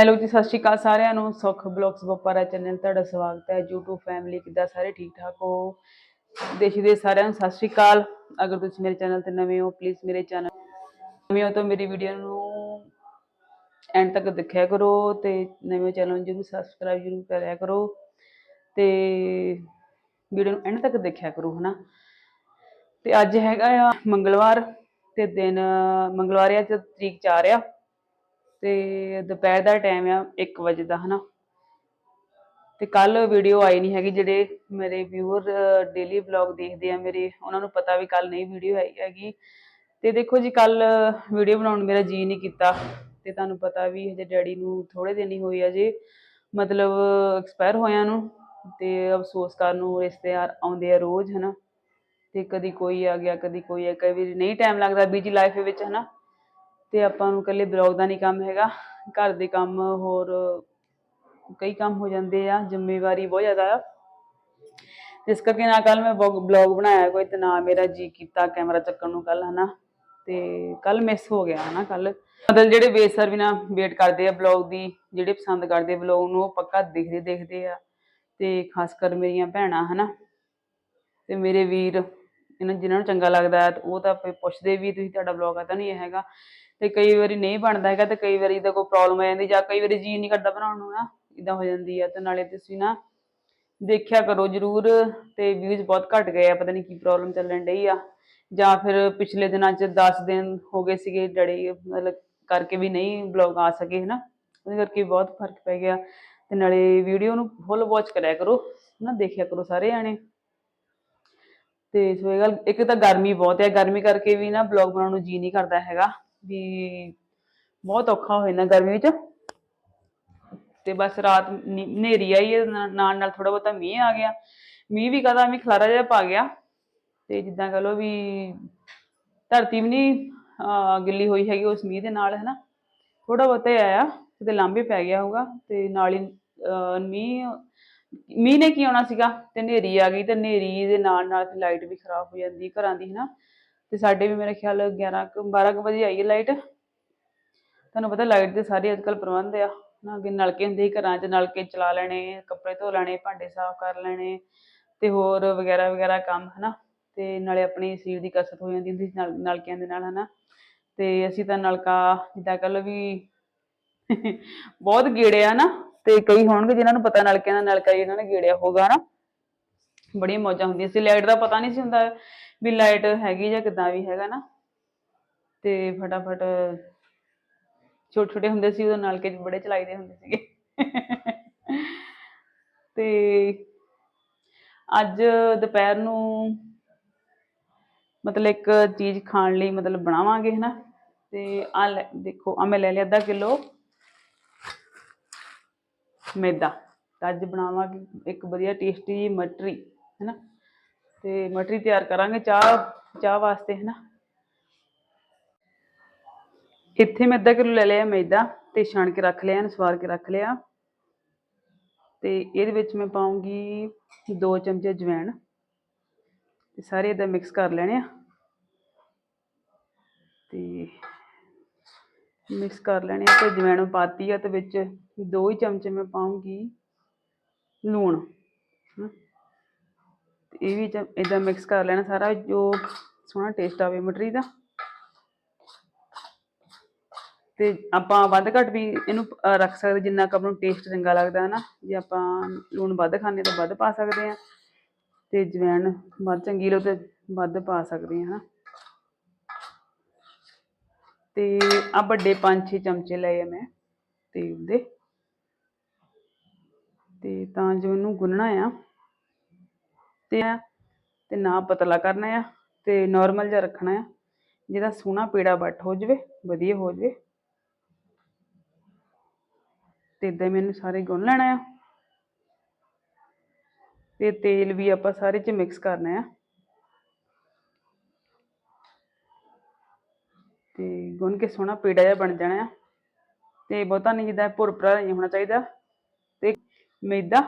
Hello ਜੀ, ਸਤਿ ਸ਼੍ਰੀ ਅਕਾਲ ਸਾਰਿਆਂ ਨੂੰ। ਸੁਖ ਬਲੌਗਸ ਬੋਪਾਰਾ ਚੈਨਲ, ਤੁਹਾਡਾ ਸਵਾਗਤ ਹੈ। YouTube ਫੈਮਿਲੀ ਕਿੱਦਾਂ ਸਾਰੇ ਠੀਕ ਠਾਕ ਹੋ? ਦੇਸ਼ ਦੇ ਸਾਰਿਆਂ ਨੂੰ ਸਤਿ ਸ਼੍ਰੀ ਅਕਾਲ। ਅਗਰ ਤੁਸੀਂ ਮੇਰੇ ਚੈਨਲ ਤੇ ਨਵੇਂ ਹੋ ਪਲੀਜ਼ ਮੇਰੇ ਚੈਨਲ ਨਵੇਂ ਹੋ ਤਾਂ ਮੇਰੀ ਵੀਡੀਓ ਨੂੰ ਐਂਡ ਤੱਕ ਦੇਖਿਆ ਕਰੋ ਤੇ ਨਵੇਂ ਚੈਨਲ ਨੂੰ ਜਰੂਰ ਸਬਸਕ੍ਰਾਈਬ ਜਰੂਰ ਕਰਿਆ ਕਰੋ ਤੇ ਵੀਡੀਓ ਨੂੰ ਐਂਡ ਤੱਕ ਦੇਖਿਆ ਕਰੋ, ਹਨਾ? ਤੇ ਅੱਜ ਹੈਗਾ ਆ ਮੰਗਲਵਾਰ ਤੇ ਦਿਨ, ਮੰਗਲਵਾਰ ਆ ਤਰੀਕ 4 ਆ ਤੇ ਦੁਪਹਿਰ ਦਾ ਟਾਈਮ ਆ 1 ਵਜੇ ਦਾ, ਹਨਾ? ਤੇ ਕੱਲ ਵੀਡੀਓ ਆਈ ਨਹੀਂ ਹੈਗੀ ਜਿਹੜੇ ਮੇਰੇ ਵਿਊਅਰ ਡੇਲੀ ਵਲੌਗ ਦੇਖਦੇ ਆ ਮੇਰੇ, ਉਹਨਾਂ ਨੂੰ ਪਤਾ ਵੀ ਕੱਲ ਨਹੀਂ ਵੀਡੀਓ ਆਈ ਹੈਗੀ। ਤੇ ਦੇਖੋ ਜੀ ਕੱਲ ਵੀਡੀਓ ਬਣਾਉਣ ਨੂੰ ਮੇਰਾ ਜੀ ਨਹੀਂ ਕੀਤਾ। ਤੇ ਤੁਹਾਨੂੰ ਪਤਾ ਵੀ ਹਜੇ ਡੈਡੀ ਨੂੰ ਥੋੜੇ ਦਿਨ ਹੀ ਹੋਏ ਆ ਜੇ, ਮਤਲਬ ਐਕਸਪਾਇਰ ਹੋਇਆਂ ਨੂੰ। ਤੇ ਅਫਸੋਸ ਕਰਨ ਨੂੰ ਰਿਸ਼ਤੇਦਾਰ ਆਉਂਦੇ ਆ ਰੋਜ਼, ਹਨਾ? ਤੇ ਕਦੀ ਕੋਈ ਆ ਗਿਆ, ਕਦੀ ਕੋਈ ਆ ਕਈ ਵਾਰੀ ਨਹੀਂ ਟਾਈਮ ਲੱਗਦਾ ਬਿਜ਼ੀ ਲਾਈਫ ਵਿੱਚ, ਹਨਾ? ਤੇ ਆਪਾਂ ਨੂੰ ਇਕੱਲੇ ਬਲੌਗ ਦਾ ਨਹੀਂ ਕੰਮ ਹੈਗਾ, ਘਰ ਦੇ ਕੰਮ ਹੋਰ ਕਈ ਕੰਮ ਹੋ ਜਾਂਦੇ ਆ, ਜ਼ਿੰਮੇਵਾਰੀ ਬਹੁਤ ਜ਼ਿਆਦਾ ਆ। ਇਸ ਕਰਕੇ ਨਾ ਕੱਲ ਮੈਂ ਬਲੌਗ ਬਣਾਇਆ ਕੋਈ ਤੇ ਨਾ ਮੇਰਾ ਜੀ ਕੀਤਾ ਕੈਮਰਾ ਚੱਕਣ ਨੂੰ ਕੱਲ ਹਨਾ। ਤੇ ਕੱਲ ਮਿਸ ਹੋ ਗਿਆ, ਹਨਾ ਕੱਲ ਮਤਲਬ ਜਿਹੜੇ ਬੇਸਰ ਵੀ ਨਾ ਵੇਟ ਕਰਦੇ ਆ ਬਲੌਗ ਦੀ, ਜਿਹੜੇ ਪਸੰਦ ਕਰਦੇ ਬਲੌਗ ਨੂੰ, ਉਹ ਪੱਕਾ ਦੇਖਦੇ ਦੇਖਦੇ ਆ। ਤੇ ਖਾਸ ਕਰ ਮੇਰੀਆਂ ਭੈਣਾਂ, ਹਨਾ। ਤੇ ਮੇਰੇ ਵੀਰ ਇਹਨਾਂ ਜਿਨ੍ਹਾਂ ਨੂੰ ਚੰਗਾ ਲੱਗਦਾ ਹੈ ਉਹ ਤਾਂ ਫਿਰ ਪੁੱਛਦੇ ਵੀ, ਤੁਸੀਂ ਤੁਹਾਡਾ ਬਲੌਗ ਆ ਤਾਂ ਨਹੀਂ ਹੈਗਾ? ਤੇ ਕਈ ਵਾਰੀ ਨਹੀਂ ਬਣਦਾ ਹੈਗਾ, ਤੇ ਕਈ ਵਾਰੀ ਤਾਂ ਕੋਈ ਪ੍ਰੋਬਲਮ ਆ ਜਾਂਦੀ, ਜਾਂ ਕਈ ਵਾਰੀ ਜੀ ਨਹੀਂ ਕਰਦਾ ਬਣਾਉਣ ਨੂੰ ਨਾ ਇਦਾਂ ਹੋ ਜਾਂਦੀ ਆ, ਤੇ ਨਾਲੇ ਤੁਸੀਂ ਨਾ ਦੇਖਿਆ ਕਰੋ ਜਰੂਰ, ਤੇ ਵਿਊਜ਼ ਬਹੁਤ ਘਟ ਗਏ ਆ, ਪਤਾ ਨਹੀਂ ਕੀ ਪ੍ਰੋਬਲਮ ਚੱਲਣ ਡਈ ਆ। ਜਾਂ ਫਿਰ ਪਿਛਲੇ ਦਿਨਾਂ 'ਚ 10 ਦਿਨ ਹੋ ਗਏ ਸੀਗੇ, ਡੈਡੀ ਮਤਲਬ ਕਰਕੇ ਵੀ ਨਹੀਂ ਬਲੌਗ ਆ ਸਕੇ, ਹਨਾ? ਉਹਦੇ ਕਰਕੇ ਬਹੁਤ ਫ਼ਰਕ ਪੈ ਗਿਆ। ਤੇ ਨਾਲੇ ਵੀਡੀਓ ਨੂੰ ਫੁੱਲ ਵਾਚ ਕਰਿਆ ਕਰੋ ਨਾ ਦੇਖਿਆ ਕਰੋ ਸਾਰੇ ਜਾਣੇ। ਤੇ ਸੋ ਇਹ ਗੱਲ ਇੱਕ ਤਾਂ ਗਰਮੀ ਬਹੁਤ ਹੈ ਗਰਮੀ ਕਰਕੇ ਵੀ ਨਾ ਬਲੌਗ ਬਣਾਉਣ ਨੂੰ ਜੀ ਨਹੀਂ ਕਰਦਾ ਹੈਗਾ ਵੀ ਬਹੁਤ ਔਖਾ ਹੋ ਜਾਂਦਾ ਗਰਮੀ ਵਿੱਚ। ਤੇ ਬਸ ਰਾਤ ਨੀ- ਹਨੇਰੀ ਆਈ ਨਾਲ ਨਾਲ ਥੋੜਾ ਬਹੁਤਾ ਮੀਂਹ ਆ ਗਿਆ। ਮੀਂਹ ਵੀ ਕਦਾ ਮੀਂਹ ਖਲਾਰਾ ਜਿਹਾ ਪਾ ਗਿਆ ਤੇ ਜਿੱਦਾਂ ਕਹ ਲਓ ਵੀ ਧਰਤੀ ਵੀ ਨਹੀਂ ਗਿੱਲੀ ਹੋਈ ਹੈਗੀ ਉਸ ਮੀਂਹ ਦੇ ਨਾਲ ਹਨਾ। ਥੋੜਾ ਬਹੁਤਾ ਆਇਆ ਕਿਤੇ ਲਾਂਬੇ ਪੈ ਗਿਆ ਹੋਊਗਾ ਤੇ ਨਾਲ ਹੀ ਅਹ, ਮੀਂਹ ਮੀਂਹ ਨੇ ਕੀ ਆਉਣਾ ਸੀਗਾ? ਤੇ ਹਨੇਰੀ ਆ ਗਈ ਤੇ ਹਨੇਰੀ ਦੇ ਨਾਲ ਨਾਲ ਫਿਰ ਲਾਈਟ ਵੀ ਖਰਾਬ ਹੋ ਜਾਂਦੀ ਘਰਾਂ ਦੀ, ਹਨਾ? ਤੇ ਸਾਡੇ ਵੀ ਮੇਰੇ ਖਿਆਲ 11 ਕੁ 12 ਕੁ ਵਜੇ ਆਈ ਹੈ ਲਾਈਟ ਤੁਹਾਨੂੰ ਪਤਾ ਲਾਈਟ ਦੇ ਸਾਰੇ ਅੱਜਕੱਲ ਪ੍ਰਬੰਧ ਆ ਨਾ ਅੱਗੇ ਨਲਕੇ ਹੁੰਦੇ ਸੀ ਘਰਾਂ 'ਚ, ਨਲਕੇ ਚਲਾ ਲੈਣੇ, ਕੱਪੜੇ ਧੋ ਲੈਣੇ, ਭਾਂਡੇ ਸਾਫ਼ ਕਰ ਲੈਣੇ ਤੇ ਹੋਰ ਵਗੈਰਾ ਵਗੈਰਾ ਕੰਮ, ਹਨਾ? ਤੇ ਨਾਲੇ ਆਪਣੀ ਸਰੀਰ ਦੀ ਕਸਰਤ ਹੋ ਜਾਂਦੀ ਹੁੰਦੀ ਸੀ ਨਲਕਿਆਂ ਦੇ ਨਾਲ, ਹਨਾ? ਤੇ ਅਸੀਂ ਤਾਂ ਨਲਕਾ ਜਿੱਦਾਂ ਕਹਿ ਲਓ ਵੀ ਬਹੁਤ ਗੇੜੇ ਆ ਨਾ ਤੇ ਕਈ ਹੋਣਗੇ ਜਿਨ੍ਹਾਂ ਨੂੰ ਪਤਾ ਨਲਕਿਆਂ ਦਾ ਨਲਕਾ ਇਹਨਾਂ ਨੇ ਗੇੜਿਆ ਹੋਗਾ ਨਾ ਬੜੀਆਂ ਮੌਜਾਂ ਹੁੰਦੀਆਂ ਸੀ। ਲਾਈਟ ਦਾ ਪਤਾ ਨਹੀਂ ਸੀ ਹੁੰਦਾ ਵੀ ਲਾਈਟ ਹੈਗੀ ਜਾਂ ਕਿੱਦਾਂ ਵੀ ਹੈਗਾ ਨਾ ਤੇ ਫਟਾਫਟ ਛੋਟੇ ਛੋਟੇ ਹੁੰਦੇ ਸੀ, ਉਦੋਂ ਨਲਕੇ ਬੜੇ ਚਲਾਈਦੇ ਹੁੰਦੇ ਸੀਗੇ। ਤੇ ਅੱਜ ਦੁਪਹਿਰ ਨੂੰ ਮਤਲਬ ਇੱਕ ਚੀਜ਼ ਖਾਣ ਲਈ ਮਤਲਬ ਬਣਾਵਾਂਗੇ, ਹਨਾ? ਤੇ ਆ ਦੇਖੋ ਆ ਮੈਂ ਲੈ ਲਿਆ ਅੱਧਾ ਕਿਲੋ। ਮੈਦਾ ਤਾਂ ਅੱਜ ਬਣਾਵਾਂਗੇ ਇੱਕ ਵਧੀਆ ਟੇਸਟੀ ਜਿਹੀ ਮਟਰੀ, ਹੈਨਾ? ਤੇ ਮਟਰੀ ਤਿਆਰ ਕਰਾਂਗੇ ਚਾਹ ਚਾਹ ਵਾਸਤੇ, ਹੈਨਾ? ਇੱਥੇ ਮੈਂ ਅੱਧਾ ਕਿਲੋ ਲੈ ਲਿਆ ਮੈਦਾ ਤੇ ਛਾਣ ਕੇ ਰੱਖ ਲਿਆ, ਇਹਨੂੰ ਸਵਾਰ ਕੇ ਰੱਖ ਲਿਆ। ਤੇ ਇਹਦੇ ਵਿੱਚ ਮੈਂ ਪਾਉਂਗੀ 2 ਚਮਚੇ ਜਵੈਣ ਤੇ ਸਾਰੇ ਇਹਦਾ ਮਿਕਸ ਕਰ ਲੈਣੇ ਆ। ਤੇ ਮਿਕਸ ਕਰ ਲੈਣੇ ਆ ਤੇ ਜਵੈਣ ਪਾਤੀ ਆ ਤੇ ਵਿੱਚ ਦੋ ਹੀ ਚਮਚੇ ਮੈਂ ਪਾਉਂਗੀ ਲੂਣ ਹਨਾ। ਤੇ ਇਹ ਵੀ ਇਦਾਂ ਮਿਕਸ ਕਰ ਲੈਣਾ ਸਾਰਾ ਜੋ ਸੋਹਣਾ ਟੇਸਟ ਆਵੇ ਮਟਰੀ ਦਾ। ਤੇ ਆਪਾਂ ਵੱਧ ਘੱਟ ਵੀ ਇਹਨੂੰ ਅਹ, ਰੱਖ ਸਕਦੇ ਜਿੰਨਾ ਕੁ ਆਪਾਂ ਨੂੰ ਟੇਸਟ ਚੰਗਾ ਲੱਗਦਾ ਹੈ ਨਾ ਜੇ ਆਪਾਂ ਲੂਣ ਵੱਧ ਖਾਂਦੇ ਤਾਂ ਵੱਧ ਪਾ ਸਕਦੇ ਆ ਤੇ ਜਵੈਣ ਵੱਧ ਚੰਗੀ ਲੋ ਤੇ ਵੱਧ ਪਾ ਸਕਦੇ ਆ ਹਨਾ? ਤੇ ਆ ਵੱਡੇ 5-6 ਚਮਚੇ ਲਏ ਆ ਮੈਂ ਤੇਲ ਦੇ। ਤੇ ਤਾਂ ਜੋ ਇਹਨੂੰ ਗੁੰਨਣਾ ਆ। ਤੇ ਤੇ ਨਾ ਪਤਲਾ ਕਰਨਾ ਆ ਤੇ ਨਾਰਮਲ ਜਿਹਾ ਰੱਖਣਾ ਆ। ਜਿਹਦਾ ਸੋਹਣਾ ਪੇੜਾ ਬੱਟ ਹੋ ਜਵੇ, ਵਧੀਆ ਹੋ ਜਵੇ। ਤੇ ਇਦਾਂ ਮੈਨੂੰ ਸਾਰੇ ਗੁੰਨ ਲੈਣਾ ਆ। ਤੇ ਤੇਲ ਵੀ ਆਪਾਂ ਸਾਰੇ ਚ ਮਿਕਸ ਕਰਨਾ ਆ। ਤੇ ਗੁੰਨ ਕੇ ਸੋਹਣਾ ਪੇੜਾ ਜਿਹਾ ਬਣ ਜਾਣਾ ਆ। ਤੇ ਬਹੁਤਾ ਨਹੀਂ ਜਿੱਦਾਂ ਭੁਰਭੁਰਾ ਨਹੀਂ ਹੋਣਾ ਚਾਹੀਦਾ। ਤੇ ਮੈਦਾ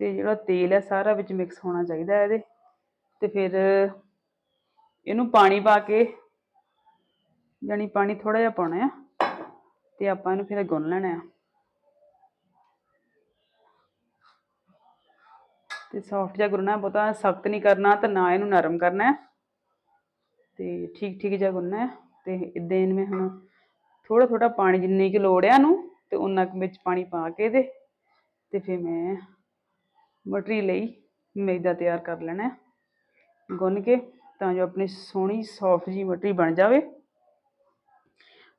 ਤੇ ਜਿਹੜਾ ਤੇਲ ਹੈ ਸਾਰਾ ਵਿੱਚ ਮਿਕਸ ਹੋਣਾ ਚਾਹੀਦਾ ਹੈ ਇਹਦੇ ਤੇ ਫਿਰ ਇਹਨੂੰ ਪਾਣੀ ਪਾ ਕੇ, ਜਾਣੀ ਪਾਣੀ ਥੋੜਾ ਜਿਹਾ ਪਾਉਣਾ ਆ ਤੇ ਆਪਾਂ ਇਹਨੂੰ ਫਿਰ ਗੁੰਨ ਲੈਣਾ ਆ। ਤੇ ਸੌਫਟ ਜਿਹਾ ਗੁੰਨਣਾ, ਬਹੁਤਾ ਸਖਤ ਨਹੀਂ ਕਰਨਾ ਤੇ ਨਾ ਇਹਨੂੰ ਨਰਮ ਕਰਨਾ ਹੈ ਤੇ ਠੀਕ ਠੀਕ ਜਿਹਾ ਗੁੰਨਣਾ ਹੈ ਤੇ ਇਦਾਂ ਇਹਨੂੰ ਮੈਂ ਹੁਣ ਥੋੜਾ ਥੋੜਾ ਪਾਣੀ ਜਿੰਨੀ ਕਿ ਲੋੜ ਆ ਨੂੰ ਤੇ ਉਹਨਾਂ ਕੁ ਵਿੱਚ ਪਾਣੀ ਪਾ ਕੇ ਇਹਦੇ ਤੇ ਫਿਰ ਮੈਂ ਮਟਰੀ ਲਈ ਮੈਦਾ ਤਿਆਰ ਕਰ ਲੈਣਾ ਗੁੰਨ ਕੇ ਤਾਂ ਜੋ ਆਪਣੀ ਸੋਹਣੀ ਸੌਫਟ ਜੀ ਮਟਰੀ ਬਣ ਜਾਵੇ।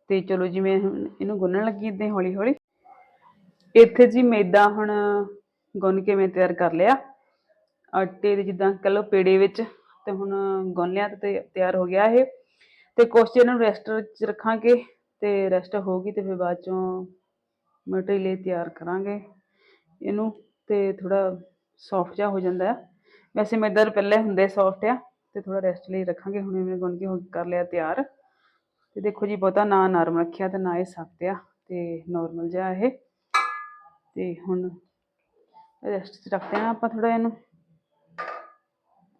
ਤੇ ਚਲੋ ਜੀ, ਮੈਂ ਇਹਨੂੰ ਗੁੰਨਣ ਲੱਗੀ ਇਦਾਂ ਹੌਲੀ ਹੌਲੀ ਇੱਥੇ ਜੀ ਮੈਦਾ ਹੁਣ ਗੁੰਨ ਕੇ ਮੈਂ ਤਿਆਰ ਕਰ ਲਿਆ। ਆਟੇ ਦੇ ਜਿੱਦਾਂ ਕਹ ਲਓ ਪੇੜੇ ਵਿੱਚ ਤੇ ਹੁਣ ਗੁੰਨ ਲਿਆ ਤੇ ਤਿਆਰ ਹੋ ਗਿਆ ਇਹ। ਤੇ ਕੁਛ ਚਿਰ ਇਹਨੂੰ ਰੈਸਟ 'ਚ ਰੱਖਾਂਗੇ ਤੇ ਰੈਸਟ ਹੋਊਗੀ ਤੇ ਫਿਰ ਬਾਅਦ ਚੋਂ ਮਟਰੀ ਲਈ ਤਿਆਰ ਕਰਾਂਗੇ। ਇਹਨੂੰ ਤੇ ਥੋੜਾ ਸੌਫਟ ਜਿਹਾ ਹੋ ਜਾਂਦਾ ਹੈ ਵੈਸੇ ਮੈਦਾ ਤਾਂ ਪਹਿਲਾਂ ਹੁੰਦੇ ਸੌਫਟ ਆ ਤੇ ਥੋੜਾ ਰੈਸਟ ਲਈ ਰੱਖਾਂਗੇ, ਹੁਣ ਮੈਂ ਗੁੰਨ ਕੇ ਹੋ ਕਰ ਲਿਆ ਤਿਆਰ। ਤੇ ਦੇਖੋ ਜੀ, ਬਹੁਤਾ ਨਾ ਨਰਮ ਰੱਖਿਆ ਤੇ ਨਾ ਇਹ ਸਖਤ ਆ ਤੇ ਨਾਰਮਲ ਜਿਹਾ ਇਹ। ਤੇ ਹੁਣ ਰੈਸਟ 'ਚ ਰੱਖਦੇ ਹਾਂ ਆਪਾਂ ਥੋੜਾ ਇਹਨੂੰ।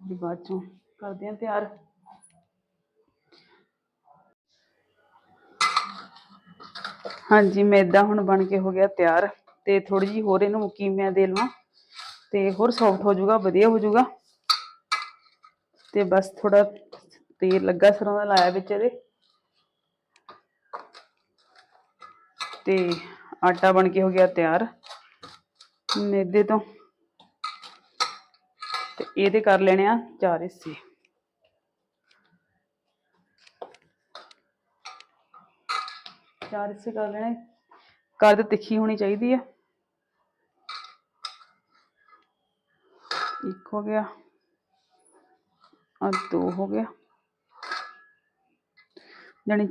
ਤੇ ਬਾਅਦ ਚੋਂ ਕਰਦੇ ਹਾਂ ਤਿਆਰ। ਹਾਂਜੀ, ਮੈਦਾ ਹੁਣ ਬਣ ਕੇ ਹੋ ਗਿਆ ਤਿਆਰ। ਤੇ ਥੋੜੀ ਜੀ ਹੋਰ ਇਹਨੂੰ ਮੁੱਕੀ ਮੈਂ ਦੇ ਲਵਾਂ ਤੇ ਹੋਰ ਸੌਫਟ ਹੋ ਜਾਊਗਾ, ਵਧੀਆ ਹੋ ਜਾਊਗਾ। ਤੇ ਬਸ ਥੋੜਾ ਤੇਲ ਲੱਗਾ ਸਰੋਂ ਦਾ ਲਾਇਆ ਵਿੱਚ ਇਹਦੇ। ਤੇ ਆਟਾ ਬਣ ਕੇ ਹੋ ਗਿਆ ਤਿਆਰ ਮੈਦੇ ਤੋਂ। ਤੇ ਇਹਦੇ ਕਰ ਲੈਣੇ ਆ ਚਾਰ ਹਿੱਸੇ। ਚਾਰ ਹਿੱਸੇ ਕਰ ਲੈਣੇ। ਕਰ ਤਿੱਖੀ ਹੋਣੀ ਚਾਹੀਦੀ ਆ। ਇੱਕ ਹੋ ਗਿਆ। ਆ ਦੋ ਹੋ ਗਿਆ।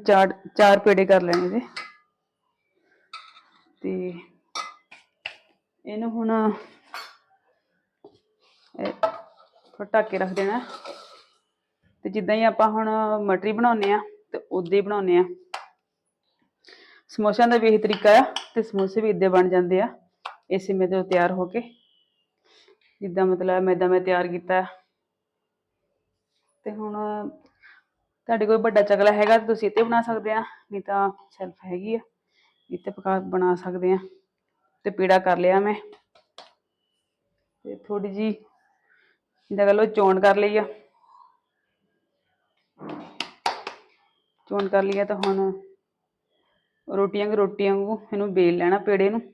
ਚਾਰ ਚਾਰ ਪੇੜੇ ਕਰ ਲੈਣੇ ਇਹਦੇ। ਤੇ ਇਹਨੂੰ ਹੁਣ ਇਹ ਢੱਕ ਕੇ ਰੱਖ ਦੇਣਾ। ਤੇ ਜਿੱਦਾਂ ਹੀ ਆਪਾਂ ਹੁਣ ਮਟਰੀ ਬਣਾਉਂਦੇ ਆ ਤੇ ਉਦਾਂ ਹੀ ਬਣਾਉਂਦੇ ਆ ਸਮੋਸਿਆਂ ਦਾ ਵੀ ਇਹੀ ਤਰੀਕਾ ਆ ਤੇ ਸਮੋਸੇ ਵੀ ਇਦਾਂ ਬਣ ਜਾਂਦੇ ਆ। ਇਸੇ ਮੈਦੇ ਤੋਂ ਤਿਆਰ ਹੋ ਕੇ। ਜਿੱਦਾਂ ਮਤਲਬ ਮੈਦਾ ਮੈਂ ਤਿਆਰ ਕੀਤਾ। ਹੈ। ਤੇ ਹੁਣ ਤੁਹਾਡੇ ਕੋਲ ਵੱਡਾ ਚਕਲਾ ਹੈਗਾ ਤਾਂ ਤੁਸੀਂ ਇੱਥੇ ਬਣਾ ਸਕਦੇ ਆ, ਨਹੀਂ ਤਾਂ ਸ਼ੈਲਫ ਹੈਗੀ ਆ, ਇੱਥੇ ਪਕਾ ਬਣਾ ਸਕਦੇ ਆ। ਤੇ ਪੀੜਾ ਕਰ ਲਿਆ ਮੈਂ। ਤੇ ਥੋੜੀ ਜੀ ਜਿੱਦਾਂ ਕਹ ਲਓ ਚੋਣ ਕਰ ਲਈ ਆ। ਚੋਣ ਕਰ ਲਈ ਆ ਤਾਂ ਹੁਣ ਰੋਟੀਆਂ ਕਿ ਰੋਟੀਆਂ ਵਾਂਗੂ ਇਹਨੂੰ ਬੇਲ ਲੈਣਾ ਪੇੜੇ ਨੂੰ।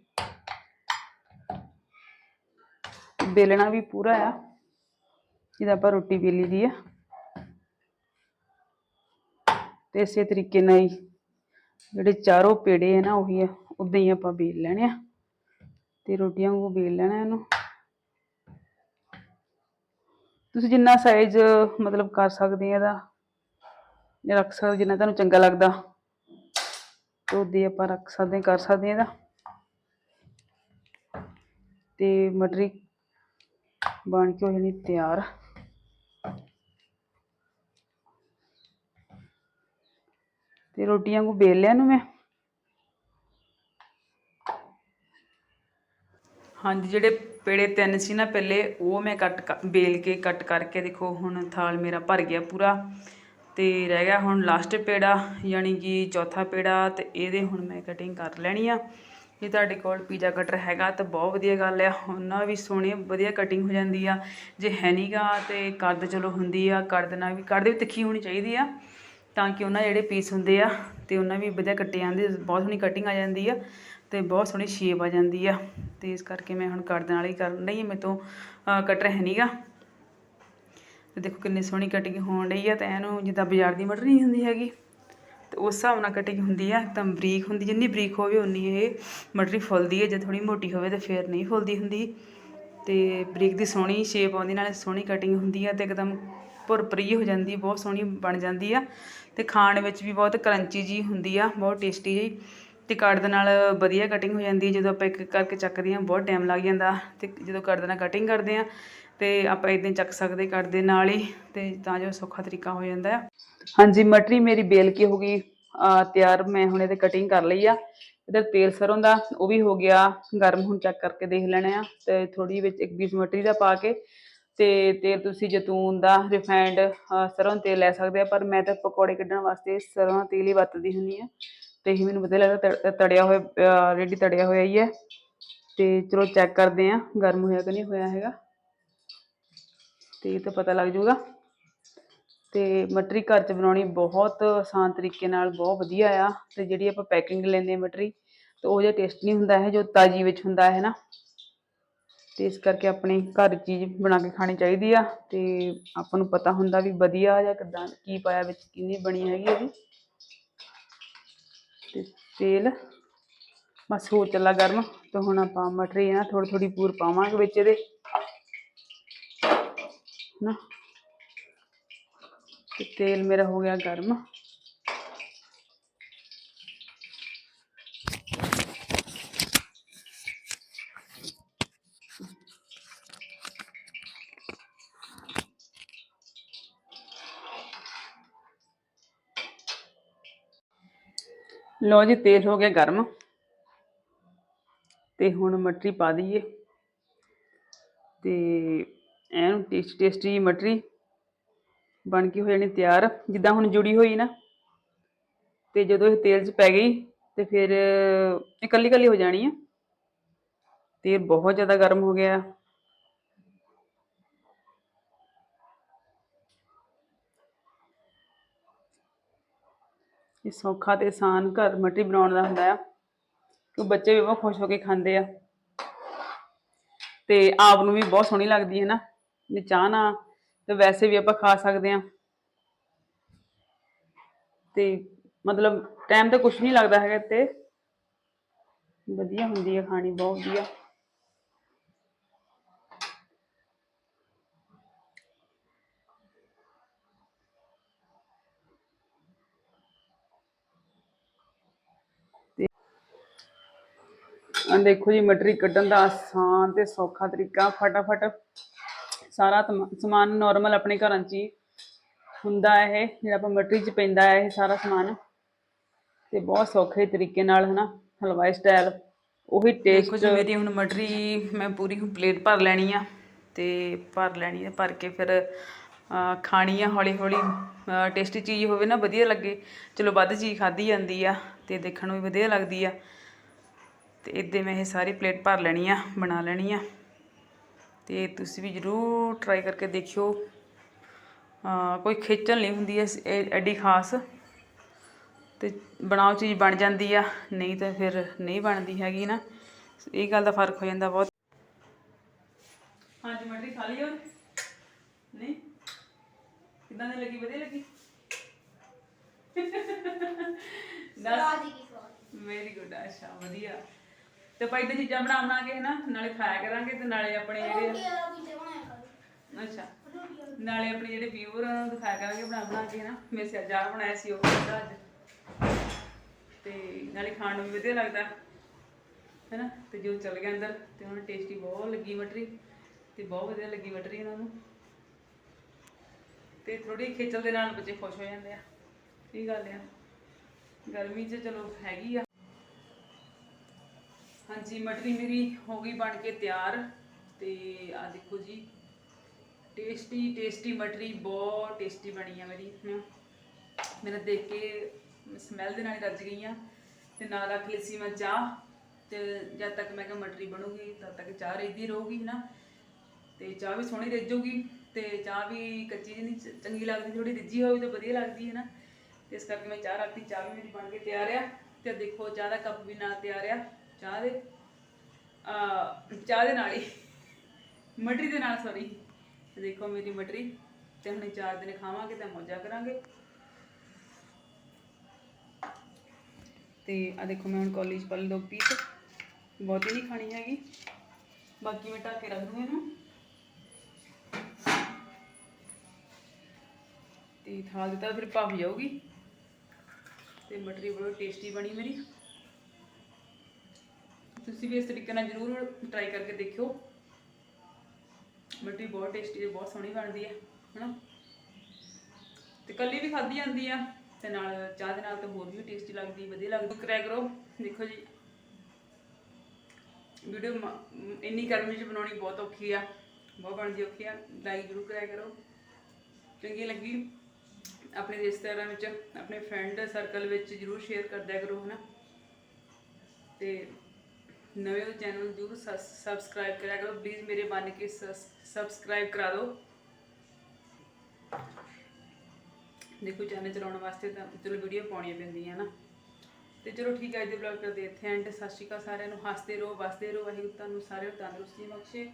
ਬੇਲਣਾ ਵੀ ਪੂਰਾ ਆ। ਜਿਹਦਾ ਆਪਾਂ ਰੋਟੀ ਬੇਲੀ ਦੀ ਆ। ਤੇ ਇਸੇ ਤਰੀਕੇ ਨਾਲ ਹੀ ਜਿਹੜੇ ਚਾਰੋਂ ਪੇੜੇ ਆ ਨਾ, ਉਹੀ ਆ। ਉਦਾਂ ਹੀ ਆਪਾਂ ਬੇਲ ਲੈਣੇ ਆ। ਤੇ ਰੋਟੀਆਂ ਵਾਂਗੂ ਬੇਲ ਲੈਣਾ ਇਹਨੂੰ। ਤੁਸੀਂ ਜਿੰਨਾ ਸਾਈਜ਼ ਮਤਲਬ ਕਰ ਸਕਦੇ ਆ ਇਹਦਾ ਰੱਖ ਸਕਦੇ, ਜਿੰਨਾ ਤੁਹਾਨੂੰ ਚੰਗਾ ਲੱਗਦਾ, ਤੇ ਉਦੇ ਆਪਾਂ ਰੱਖ ਸਕਦੇ, ਕਰ ਸਕਦੇ ਹਾਂ ਇਹਦਾ। ਤੇ ਮਟਰੀ ਬਣ ਕੇ ਹੋ ਜਾਣੀ ਤਿਆਰ। ਤੇ ਰੋਟੀਆਂ ਨੂੰ ਬੇਲ ਲਿਆ ਨੂੰ ਮੈਂ। ਹਾਂਜੀ, ਜਿਹੜੇ ਪੇੜੇ ਤਿੰਨ ਸੀ ਨਾ ਪਹਿਲੇ, ਉਹ ਮੈਂ ਕੱਟ ਕ- ਬੇਲ ਕੇ ਕੱਟ ਕਰਕੇ ਦੇਖੋ, ਹੁਣ ਥਾਲ ਮੇਰਾ ਭਰ ਗਿਆ ਪੂਰਾ। ਤੇ ਰਹਿ ਗਿਆ ਹੁਣ ਲਾਸਟ ਪੇੜਾ, ਯਾਨੀ ਕਿ ਚੌਥਾ ਪੇੜਾ, ਤੇ ਇਹਦੇ ਹੁਣ ਮੈਂ ਕਟਿੰਗ ਕਰ ਲੈਣੀ ਆ। ਜੇ ਤੁਹਾਡੇ ਕੋਲ ਪੀਜ਼ਾ ਕਟਰ ਹੈਗਾ ਤਾਂ ਬਹੁਤ ਵਧੀਆ ਗੱਲ ਆ, ਉਹਨਾਂ ਵੀ ਸੋਹਣੇ ਵਧੀਆ ਕਟਿੰਗ ਹੋ ਜਾਂਦੀ ਆ। ਜੇ ਹੈ ਨਹੀਂਗਾ ਤੇ ਕਰਦ ਚਲੋ ਹੁੰਦੀ ਆ, ਕੱਦ ਨਾਲ ਵੀ, ਕੱਦ ਵੀ ਤਿੱਖੀ ਹੋਣੀ ਚਾਹੀਦੀ ਆ, ਤਾਂ ਕਿ ਉਹਨਾਂ ਜਿਹੜੇ ਪੀਸ ਹੁੰਦੇ ਆ ਤੇ ਉਹਨਾਂ ਵੀ ਵਧੀਆ ਕੱਟੇ ਜਾਂਦੇ, ਬਹੁਤ ਸੋਹਣੀ ਕਟਿੰਗ ਆ ਜਾਂਦੀ ਆ ਤੇ ਬਹੁਤ ਸੋਹਣੀ ਸ਼ੇਪ ਆ ਜਾਂਦੀ ਆ। ਤੇ ਇਸ ਕਰਕੇ ਮੈਂ ਹੁਣ ਕਰਦ ਨਾਲ ਹੀ ਕਰਨ ਨਹੀਂ ਮੇਰੇ ਤੋਂ ਕਟਰ ਹੈ ਨਹੀਂਗਾ ਤੇ ਦੇਖੋ ਕਿੰਨੀ ਸੋਹਣੀ ਕਟਿੰਗ ਹੋਣ ਰਹੀ ਆ, ਤੇ ਇਹਨੂੰ ਜਿੱਦਾਂ ਬਾਜ਼ਾਰ ਦੀ ਮਟਰ ਨਹੀਂ ਹੁੰਦੀ ਹੈਗੀ। ਉਸ ਹਿਸਾਬ ਨਾਲ ਕਟਿੰਗ ਹੁੰਦੀ ਆ, ਤਾਂ ਬਰੀਕ ਹੁੰਦੀ, ਜਿੰਨੀ ਬਰੀਕ ਹੋਵੇ ਉਨੀ ਇਹ ਮਟਰੀ ਫੁੱਲਦੀ ਹੈ ਜੇ ਥੋੜੀ ਮੋਟੀ ਹੋਵੇ ਤਾਂ ਫੇਰ ਨਹੀਂ ਫੁੱਲਦੀ ਹੁੰਦੀ। ਤੇ ਬਰੀਕ ਦੀ ਸੋਹਣੀ ਸ਼ੇਪ ਆਉਂਦੀ, ਨਾਲੇ ਸੋਹਣੀ ਕਟਿੰਗ ਹੁੰਦੀ ਆ ਤੇ ਇੱਕਦਮ ਭੁਰਭਰੀ ਹੋ ਜਾਂਦੀ, ਬਹੁਤ ਸੋਹਣੀ ਬਣ ਜਾਂਦੀ ਆ। ਤੇ ਖਾਣ ਵਿੱਚ ਵੀ ਬਹੁਤ ਕਰੰਚੀ ਜੀ ਹੁੰਦੀ ਆ, ਬਹੁਤ ਟੇਸਟੀ ਜੀ ਅਤੇ ਕੱਟ ਦੇ ਨਾਲ ਵਧੀਆ ਕਟਿੰਗ ਹੋ ਜਾਂਦੀ ਜਦੋਂ ਆਪਾਂ ਇੱਕ ਇੱਕ ਕਰਕੇ ਚੱਕਦੇ ਹਾਂ, ਬਹੁਤ ਟਾਈਮ ਲੱਗ ਜਾਂਦਾ ਅਤੇ ਜਦੋਂ ਕੱਟ ਦੇ ਨਾਲ ਕਟਿੰਗ ਕਰਦੇ ਹਾਂ ਅਤੇ ਆਪਾਂ ਇਦਾਂ ਚੱਕ ਸਕਦੇ ਕੱਟ ਦੇ ਨਾਲ ਹੀ ਅਤੇ ਤਾਂ ਜੋ ਸੌਖਾ ਤਰੀਕਾ ਹੋ ਜਾਂਦਾ। ਆ ਹਾਂਜੀ, ਮਟਰੀ ਮੇਰੀ ਬੇਲ ਕੇ ਹੋ ਗਈ। ਤਿਆਰ ਮੈਂ ਹੁਣ ਇਹਦੇ ਕਟਿੰਗ ਕਰ ਲਈ ਆ। ਇਧਰ ਤੇਲ ਸਰੋਂ ਦਾ, ਉਹ ਵੀ ਹੋ ਗਿਆ। ਗਰਮ ਹੁਣ ਚੈੱਕ ਕਰਕੇ ਦੇਖ ਲੈਣਾ ਆ ਤੇ ਥੋੜੀ ਵਿੱਚ ਇੱਕ ਪੀਸ ਮਟਰੀ ਦਾ ਪਾ ਕੇ ਤੇ ਤੇਲ ਤੁਸੀਂ ਜੈਤੂਨ ਦਾ ਰਿਫਾਈਂਡ ਸਰੋਂ ਦਾ ਤੇਲ ਲੈ ਸਕਦੇ ਆ। ਪਰ ਮੈਂ ਤਾਂ ਪਕੌੜੇ ਕੱਢਣ ਵਾਸਤੇ ਸਰੋਂ ਦਾ ਤੇਲ ਹੀ ਵਰਤਦੀ ਹੁੰਦੀ ਆ ਤੇ ਇਹ ਮੈਨੂੰ ਵਧੀਆ ਲੱਗਦਾ, ਤੜ- ਤੜਿਆ ਹੋਇਆ ਰੈਡੀ ਤੜਿਆ ਹੋਇਆ ਹੀ ਹੈ। ਤੇ ਚਲੋ ਚੈੱਕ ਕਰਦੇ ਆ ਗਰਮ ਹੋਇਆ ਕਿ ਨਹੀਂ ਹੋਇਆ ਹੈਗਾ। ਤੇ ਇਹ ਤਾਂ ਪਤਾ ਲੱਗ ਜਾਊਗਾ। ਤੇ ਮਟਰੀ ਘਰ ਚ ਬਣਾਉਣੀ ਬਹੁਤ ਆਸਾਨ ਤਰੀਕੇ ਨਾਲ, ਬਹੁਤ ਵਧੀਆ ਆ। ਤੇ ਜਿਹੜੀ ਆਪਾਂ ਪੈਕਿੰਗ ਲੈਂਦੇ ਆ ਮਟਰੀ, ਤੇ ਉਹ ਜਿਹਾ ਟੇਸਟ ਨਹੀਂ ਹੁੰਦਾ ਹੈ ਜੋ ਤਾਜੀ ਵਿੱਚ ਹੁੰਦਾ ਹੈ ਨਾ। ਤੇ ਇਸ ਕਰਕੇ ਆਪਣੇ ਘਰ ਚੀਜ਼ ਬਣਾ ਕੇ ਖਾਣੀ ਚਾਹੀਦੀ ਆ। ਤੇ ਆਪਾਂ ਨੂੰ ਪਤਾ ਹੁੰਦਾ ਵੀ ਵਧੀਆ ਜਾਂ ਕਿਦਾਂ, ਕੀ ਪਾਇਆ ਵਿੱਚ, ਕਿੰਨੀ ਬਣੀ ਹੈਗੀ ਇਹਦੀ ਤੇ ਤੇਲ। ਬਸ ਹੋ ਚੱਲਾ ਗਰਮ। ਤੇ ਹੁਣ ਆਪਾਂ ਮਟਰ ਨਾ ਥੋੜੀ ਥੋੜੀ ਪੂਰ ਪਾਵਾਂਗੇ ਵਿੱਚ ਇਹਦੇ। ਨਾ ਤੇ ਤੇਲ ਮੇਰਾ ਹੋ ਗਿਆ ਗਰਮ। ਲਓ ਜੀ ਤੇਲ ਹੋ ਗਿਆ ਗਰਮ। ਤੇ ਹੁਣ ਮਟਰੀ ਪਾ ਦਈਏ। ਤੇ ਐਨ ਟੇਸਟੀ ਟੇਸਟੀ ਮਟਰੀ ਬਣ ਕੇ ਹੋ ਜਾਣੀ ਤਿਆਰ। ਜਿੱਦਾਂ ਹੁਣ ਜੁੜੀ ਹੋਈ ਨਾ, ਤੇ ਜਦੋਂ ਇਹ ਤੇਲ 'ਚ ਪੈ ਗਈ, ਤੇ ਫਿਰ ਇਹ ਇਕੱਲੀ ਇਕੱਲੀ ਹੋ ਜਾਣੀ ਆ। ਤੇਲ ਬਹੁਤ ਜ਼ਿਆਦਾ ਗਰਮ ਹੋ ਗਿਆ। ਇਹ ਸੌਖਾ ਤੇ ਆਸਾਨ ਘਰ ਮਟਰੀ ਬਣਾਉਣ ਦਾ ਹੁੰਦਾ ਆ। ਕਿ ਬੱਚੇ ਵੀ ਬਹੁਤ ਖੁਸ਼ ਹੋ ਕੇ ਖਾਂਦੇ ਆ। ਤੇ ਆਪ ਨੂੰ ਵੀ ਬਹੁਤ ਸੋਹਣੀ ਲੱਗਦੀ ਹੈ ਨਾ। ਜੇ ਚਾਹ ਨਾ ਤੇ ਵੈਸੇ ਵੀ ਆਪਾਂ ਖਾ ਸਕਦੇ ਆ। ਤੇ ਮਤਲਬ ਟਾਈਮ ਤਾਂ ਕੁਝ ਨਹੀਂ ਲੱਗਦਾ ਹੈਗਾ ਤੇ ਵਧੀਆ ਹੁੰਦੀ ਹੈ ਖਾਣੀ ਬਹੁਤ ਵਧੀਆ। ਆ ਦੇਖੋ ਜੀ ਮਟਰੀ ਕੱਢਣ ਦਾ ਆਸਾਨ ਤੇ ਸੌਖਾ ਤਰੀਕਾ। ਫਟਾਫਟ ਸਾਰਾ ਸਮਾਨ ਨਾਰਮਲ ਆਪਣੇ ਘਰਾਂ 'ਚ ਹੀ ਹੁੰਦਾ ਇਹ ਜਿਹੜਾ ਆਪਾਂ ਮਟਰੀ 'ਚ ਪੈਂਦਾ ਹੈ ਇਹ ਸਾਰਾ ਸਮਾਨ। ਤੇ ਬਹੁਤ ਸੌਖੇ ਤਰੀਕੇ ਨਾਲ ਹਨਾ ਹਲਵਾਈ ਸਟਾਈਲ ਉਹੀ ਟੇਸਟ ਦੇਖੋ ਜੀ ਮੇਰੀ ਹੁਣ ਮਟਰੀ ਮੈਂ ਪੂਰੀ ਹੁਣ ਪਲੇਟ ਭਰ ਲੈਣੀ ਆ ਤੇ ਭਰ ਲੈਣੀ ਆ ਭਰ ਕੇ ਫਿਰ ਖਾਣੀ ਆ ਹੌਲੀ ਹੌਲੀ ਟੇਸਟੀ ਚੀਜ਼ ਹੋਵੇ ਨਾ ਵਧੀਆ ਲੱਗੇ। ਚਲੋ ਵੱਧ ਚੀਜ਼ ਖਾਧੀ ਜਾਂਦੀ ਆ ਤੇ ਦੇਖਣ ਨੂੰ ਵੀ ਵਧੀਆ ਲੱਗਦੀ ਆ। ਤੇ ਇੱਦਾਂ ਮੈਂ ਇਹ ਸਾਰੀ ਪਲੇਟ ਭਰ ਲੈਣੀ ਆ ਬਣਾ ਲੈਣੀ ਆ। ਤੇ ਤੁਸੀਂ ਵੀ ਜਰੂਰ ਟਰਾਈ ਕਰਕੇ ਦੇਖਿਓ। ਕੋਈ ਖੇਚਲ ਨਹੀਂ ਹੁੰਦੀ ਐ ਐਡੀ ਖਾਸ। ਤੇ ਬਣਾਓ ਚੀਜ਼ ਬਣ ਜਾਂਦੀ ਆ ਨਹੀਂ ਤਾਂ ਫਿਰ ਨਹੀਂ ਬਣਦੀ ਹੈਗੀ ਨਾ। ਇਹ ਗੱਲ ਦਾ ਫ਼ਰਕ ਹੋ ਜਾਂਦਾ ਬਹੁਤ। ਹਾਂਜੀ ਮਟਰੀ ਖਾ ਹੋਰ? ਨਹੀਂ? ਕਿਦਾਂ ਦੀ ਲੱਗੀ? ਵਧੀਆ ਲੱਗੀ? ਦੱਸ। ਵੈਰੀ ਗੁੱਡ ਅੱਛਾ ਵਧੀਆ। ਤੇ ਭਾਈ ਤੇ ਚੀਜ਼ਾਂ ਬਣਾ ਬਣਾ ਕੇ ਨਾ ਨਾਲੇ ਖਾਇਆ ਕਰਾਂਗੇ ਤੇ ਨਾਲੇ ਆਪਣੇ ਜਿਹੜੇ ਅੱਛਾ। ਨਾਲੇ ਆਪਣੇ ਜਿਹੜੇ ਵਿਊਅਰ ਨੂੰ ਦਿਖਾਇਆ ਕਰਾਂਗੇ ਬਣਾ ਬਣਾ ਕੇ ਨਾ ਮੈਂ ਸਜਾ ਬਣਾਇਆ ਸੀ ਉਹ ਖਾਧਾ ਅੱਜ। ਤੇ ਨਾਲੇ ਖਾਣ ਨੂੰ ਵੀ ਵਧੀਆ ਲੱਗਦਾ ਹੈਨਾ? ਤੇ ਜੋ ਚਲ ਗਿਆ ਅੰਦਰ ਤੇ ਉਹਨਾਂ ਨੂੰ ਟੇਸਟੀ ਬਹੁਤ ਲੱਗੀ ਮਟਰੀ ਤੇ ਬਹੁਤ ਵਧੀਆ ਲੱਗੀ ਮਟਰੀ ਇਹਨਾਂ ਨੂੰ। ਤੇ ਥੋੜੀ ਖੇਚਲ ਦੇ ਨਾਲ ਬੱਚੇ ਖੁਸ਼ ਹੋ ਜਾਂਦੇ ਆ। ਇਹ ਗੱਲ ਆ। ਗਰਮੀ 'ਚ ਚਲੋ ਹੈਗੀ ਆ। ਹਾਂਜੀ, ਮਟਰੀ ਮੇਰੀ ਹੋ ਗਈ ਬਣ ਕੇ ਤਿਆਰ ਤੇ ਆ ਦੇਖੋ ਜੀ। ਟੇਸਟੀ ਟੇਸਟੀ ਮਟਰੀ, ਬਹੁਤ ਟੇਸਟੀ ਬਣੀ ਆ ਮੇਰੀ, ਹਨਾ। ਮੇਰਾ ਦੇਖ ਕੇ ਸਮੈਲ ਦੇ ਨਾਲ ਹੀ ਰੱਜ ਗਈ ਆ ਤੇ ਨਾਲ ਰੱਖ ਲਈ ਸੀ ਮੈਂ ਚਾਹ ਤੇ ਜਦ ਤੱਕ ਮੈਂ ਕਿਹਾ ਮਟਰੀ ਬਣੂਗੀ, ਤਦ ਤੱਕ ਚਾਹ ਰਹਿੰਦੀ ਰਹੂਗੀ ਨਾ ਤੇ ਚਾਹ ਵੀ ਸੋਹਣੀ ਰਿੱਝੂਗੀ ਤੇ ਚਾਹ ਵੀ ਕੱਚੀ ਜਿਹੀ ਨਹੀਂ, ਚੰਗੀ ਲੱਗਦੀ ਥੋੜੀ ਰਿੱਝੀ ਹੋਵੇ ਤਾਂ ਵਧੀਆ ਲੱਗਦੀ ਹੈ ਨਾ ਇਸ ਕਰਕੇ ਮੈਂ ਚਾਹ ਰੱਖਤੀ, ਚਾਹ ਵੀ ਮੇਰੀ ਬਣ ਕੇ ਤਿਆਰ ਆ ਤੇ ਦੇਖੋ ਚਾਹ ਦਾ ਕੱਪ ਵੀ ਨਾਲ ਤਿਆਰ ਆ। ਚਾਹ ਦੇ ਆ ਚਾਹ ਦੇ ਨਾਲ ਹੀ, ਮਟਰੀ ਦੇ ਨਾਲ ਸੌਰੀ ਦੇਖੋ ਮੇਰੀ ਮਟਰੀ, ਤੇ ਹੁਣ ਚਾਰ ਦਿਨ ਖਾਵਾਂਗੇ ਤਾਂ ਮੌਜਾ ਕਰਾਂਗੇ। ਤੇ ਆ ਦੇਖੋ ਮੈਂ ਹੁਣ ਕਾਲਜ ਪਾ ਦੋ ਪੀਸ ਬਹੁਤੀ ਨਹੀਂ ਖਾਣੀ ਹੈਗੀ। ਬਾਕੀ ਮੈਂ ਢੱਕ ਕੇ ਰੱਖ ਦੂੰਗੀ ਇਹਨੂੰ। ਤੇ ਥਾਲ ਦਿੱਤਾ ਫਿਰ ਭੱਬ ਜਾਊਗੀ। ਤੇ ਮਟਰੀ ਬੜੀ ਟੇਸਟੀ ਬਣੀ ਮੇਰੀ। ਤੁਸੀਂ ਵੀ ਇਸ ਤਰੀਕੇ ਨਾਲ ਜ਼ਰੂਰ ਟਰਾਈ ਕਰਕੇ ਦੇਖਿਓ। ਮਟਰੀ ਬਹੁਤ ਟੇਸਟੀ ਤੇ ਬਹੁਤ ਸੋਹਣੀ ਬਣਦੀ ਹੈ, ਹਨਾ? ਤੇ ਕੱਲੀ ਵੀ ਖਾਧੀ ਜਾਂਦੀ ਆ, ਤੇ ਨਾਲ ਚਾਹ ਦੇ ਨਾਲ ਤਾਂ ਹੋਰ ਵੀ ਟੇਸਟੀ ਲੱਗਦੀ, ਵਧੀਆ ਲੱਗਦੀ। ਕਰਿਆ ਕਰੋ, ਦੇਖੋ ਜੀ। ਵੀਡੀਓ ਇੰਨੀ ਗਰਮੀ ਚ ਬਣਾਉਣੀ ਬਹੁਤ ਔਖੀ ਆ, ਬਹੁਤ ਬਣਦੀ ਔਖੀ ਆ। ਲਾਈਕ ਜ਼ਰੂਰ ਕਰਿਆ ਕਰੋ। ਚੰਗੀ ਲੱਗੀ ਆਪਣੇ ਰਿਸ਼ਤੇਦਾਰਾਂ ਵਿੱਚ, ਆਪਣੇ ਫਰੈਂਡ ਸਰਕਲ ਵਿੱਚ ਜਰੂਰ ਸ਼ੇਅਰ ਕਰਦਿਆ ਕਰੋ, ਹਨਾ? ਤੇ ਨਵੇਂ ਹੋ ਚੈਨਲ ਜਰੂਰ ਸਬਸਕ੍ਰਾਈਬ ਕਰਿਆ ਕਰੋ। ਪਲੀਜ਼ ਮੇਰੇ ਬਣ ਕੇ ਸਬਸਕ੍ਰਾਈਬ ਕਰਾ ਦਿਓ। ਦੇਖੋ ਚੈਨਲ ਚਲਾਉਣ ਵਾਸਤੇ ਤਾਂ ਚਲੋ ਵੀਡੀਓ ਪਾਉਣੀਆਂ ਪੈਂਦੀਆਂ ਨਾ। ਤੇ ਚਲੋ ਠੀਕ ਹੈ, ਅੱਜ ਦੇ ਵਲੌਗ ਕਰਦੇ ਇੱਥੇ ਐਂਡ ਸਤਿ ਸ਼੍ਰੀ ਅਕਾਲ ਸਾਰਿਆਂ ਨੂੰ। ਹੱਸਦੇ ਰਹੋ, ਵਸਦੇ ਰਹੋ। ਵਾਹਿਗੁਰੂ ਤੁਹਾਨੂੰ ਸਾਰਿਆਂ ਨੂੰ ਤੰਦਰੁਸਤੀ ਬਖਸ਼ੇ।